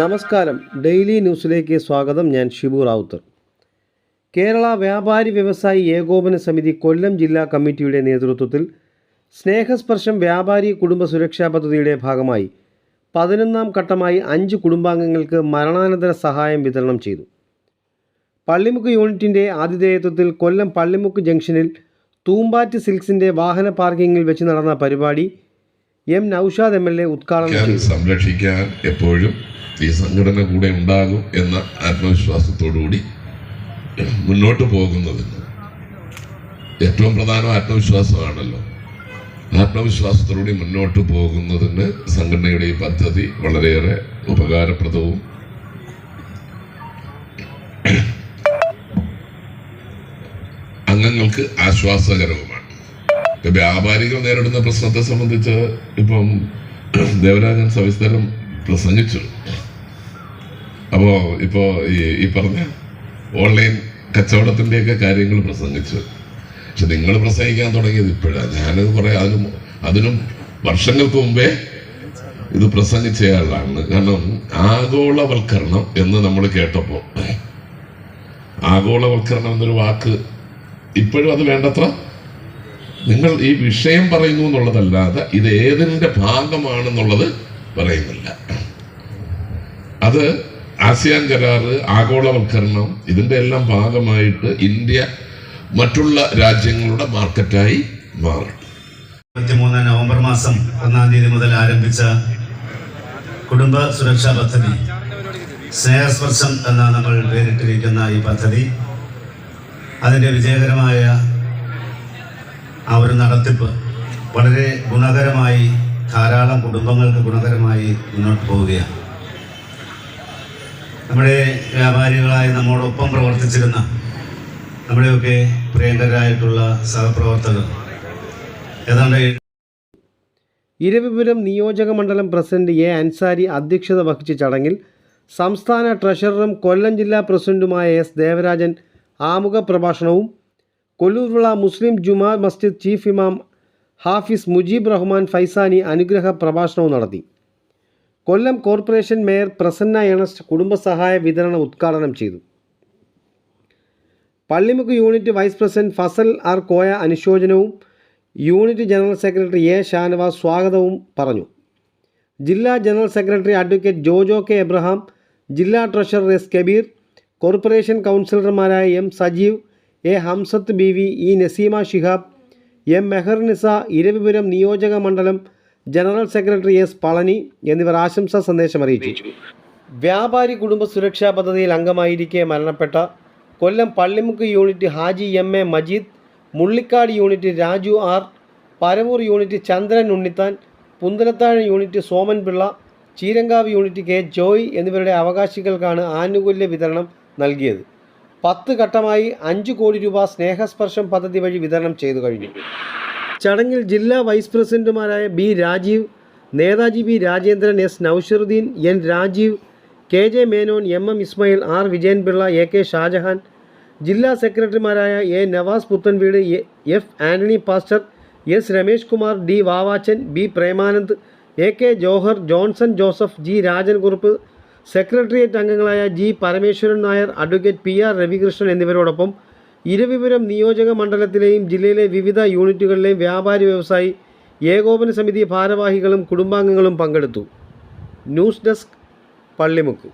നമസ്കാരം. ഡെയിലി ന്യൂസിലേക്ക് സ്വാഗതം. ഞാൻ ഷിബു റാവുത്തർ കേരള വ്യാപാരി വ്യവസായി ഏകോപന സമിതി കൊല്ലം ജില്ലാ കമ്മിറ്റിയുടെ നേതൃത്വത്തിൽ സ്നേഹസ്പർശം വ്യാപാരി കുടുംബ സുരക്ഷാ പദ്ധതിയുടെ ഭാഗമായി പതിനൊന്നാം ഘട്ടമായി അഞ്ച് കുടുംബാംഗങ്ങൾക്ക് മരണാനന്തര സഹായം വിതരണം ചെയ്തു. പള്ളിമുക്ക് യൂണിറ്റിന്റെ ആതിഥേയത്വത്തിൽ കൊല്ലം പള്ളിമുക്ക് ജംഗ്ഷനിൽ തൂമ്പാറ്റ് സിൽക്സിന്റെ വാഹന പാർക്കിങ്ങിൽ വെച്ച് നടന്ന പരിപാടി M Naushad M L A ഉദ്ഘാടനം സംരക്ഷിക്കാൻ എപ്പോഴും ഈ സംഘടന കൂടെ ഉണ്ടാകും എന്ന ആത്മവിശ്വാസത്തോടുകൂടി മുന്നോട്ട് പോകുന്നതിന് ഏറ്റവും പ്രധാനം ആത്മവിശ്വാസമാണല്ലോ. ആത്മവിശ്വാസത്തോടുകൂടി മുന്നോട്ട് പോകുന്നതിന് സംഘടനയുടെ ഈ പദ്ധതി വളരെയേറെ ഉപകാരപ്രദവും അംഗങ്ങൾക്ക് ആശ്വാസകരവുമാണ് ഇപ്പൊ വ്യാപാരികൾ നേരിടുന്ന പ്രശ്നത്തെ സംബന്ധിച്ച് ഇപ്പം ദേവരാജൻ സവിസ്തരം പ്രസംഗിച്ചു. അപ്പോ ഇപ്പോ ഈ പറഞ്ഞ ഓൺലൈൻ കച്ചവടത്തിന്റെയൊക്കെ കാര്യങ്ങൾ പ്രസംഗിച്ചു. പക്ഷെ നിങ്ങൾ പ്രസംഗിക്കാൻ തുടങ്ങിയത് ഇപ്പോഴാണ് ഞാനത് കുറെ അതിനും അതിനും വർഷങ്ങൾക്ക് മുമ്പേ ഇത് പ്രസംഗിച്ചയാളാണ് കാരണം ആഗോളവൽക്കരണം എന്ന് നമ്മൾ കേട്ടപ്പോ ആഗോളവൽക്കരണം എന്നൊരു വാക്ക് ഇപ്പോഴും അത് വേണ്ടത്ര? നിങ്ങൾ ഈ വിഷയം പറയുന്നു എന്നുള്ളതല്ലാതെ ഇത് ഏതിന്റെ ഭാഗമാണെന്നുള്ളത് പറയുന്നില്ല. അത് ആസിയാൻ കരാറ് ആഗോളവൽക്കരണം ഇതിന്റെ എല്ലാം ഭാഗമായിട്ട് ഇന്ത്യ മറ്റുള്ള രാജ്യങ്ങളുടെ മാർക്കറ്റായി മാറും. ഇരുപത്തിമൂന്ന് നവംബർ മാസം ഒന്നാം തീയതി മുതൽ ആരംഭിച്ച കുടുംബ സുരക്ഷാ പദ്ധതി സ്നേഹസ്പർശം എന്ന നമ്മൾ പേരിട്ടിരിക്കുന്ന ഈ പദ്ധതി. അതിന്റെ വിജയകരമായ ആ ഒരു നടത്തിപ്പ് വളരെ ഗുണകരമായി ധാരാളം കുടുംബങ്ങൾക്ക് ഗുണകരമായി മുന്നോട്ട് പോവുകയാണ്. നമ്മുടെ വ്യാപാരികളായി നമ്മോടൊപ്പം പ്രവർത്തിച്ചിരുന്ന നമ്മുടെയൊക്കെ പ്രിയങ്കരായിട്ടുള്ള സഹപ്രവർത്തകർ. ഏതാണ്ട് ഇരവിപുരം നിയോജക മണ്ഡലം പ്രസിഡന്റ് എ. അൻസാരി അധ്യക്ഷത വഹിച്ച ചടങ്ങിൽ സംസ്ഥാന ട്രഷററും കൊല്ലം ജില്ലാ പ്രസിഡന്റുമായ എസ്. ദേവരാജൻ ആമുഖ പ്രഭാഷണവും കൊല്ലൂർവിള മുസ്ലിം ജുമാ മസ്ജിദ് ചീഫ് ഇമാം ഹാഫിസ് മുജീബ് റഹ്മാൻ ഫൈസാനി അനുഗ്രഹ പ്രഭാഷണവും നടത്തി. കൊല്ലം കോർപ്പറേഷൻ മേയർ പ്രസന്ന എണസ്റ്റ് കുടുംബസഹായ വിതരണം ഉദ്ഘാടനം ചെയ്തു. Pallimukku unit vice president Fazal R Koya അനുശോചനവും unit general secretary A Shanavas സ്വാഗതവും പറഞ്ഞു. ജില്ലാ general secretary advocate Jojo K Abraham ജില്ലാ ട്രഷറർ എസ് കബീർ കോർപ്പറേഷൻ കൗൺസിലർമാരായ M Sajeev A Hamsath B V E Naseema Shihab M Meharnisa Eravipuram നിയോജക മണ്ഡലം general secretary S Palani എന്നിവർ ആശംസാ സന്ദേശം അറിയിച്ചു വ്യാപാരി കുടുംബ സുരക്ഷാ പദ്ധതിയിൽ അംഗമായിരിക്കെ മരണപ്പെട്ട Kollam Pallimukku unit Haji M A Majeed Mullikkad unit Raju R Paravur unit Chandran Unnithan Punthalathazhu unit Soman Pillai Cheerankavu unit K Joy എന്നിവരുടെ അവകാശികൾക്കാണ് ആനുകൂല്യ വിതരണം നൽകിയത്. പത്ത് ഘട്ടമായി അഞ്ച് കോടി രൂപ സ്നേഹസ്പർശം പദ്ധതി വഴി വിതരണം ചെയ്തു കഴിഞ്ഞു. ചടങ്ങിൽ ജില്ലാ വൈസ് പ്രസിഡന്റുമാരായ B Rajeev Netaji B Rajendran S Nausharuddin N Rajeev K J Menon M M Ismail R Vijayanpillai A K Shajahan ജില്ലാ സെക്രട്ടറിമാരായ A Navas Puthenveedu F Antony pastor S Ramesh Kumar D Vavachan B Premanand A K Johar Johnson Joseph G Rajankurup secretariat അംഗങ്ങളായ G Parameswaran Nair advocate P R Ravikrishnan എന്നിവരോടൊപ്പം ഇരവിപുരം നിയോജക മണ്ഡലത്തിലെയും ജില്ലയിലെ വിവിധ യൂണിറ്റുകളിലെയും വ്യാപാരി വ്യവസായി ഏകോപന സമിതി ഭാരവാഹികളും കുടുംബാംഗങ്ങളും പങ്കെടുത്തു. News desk Pallimukku.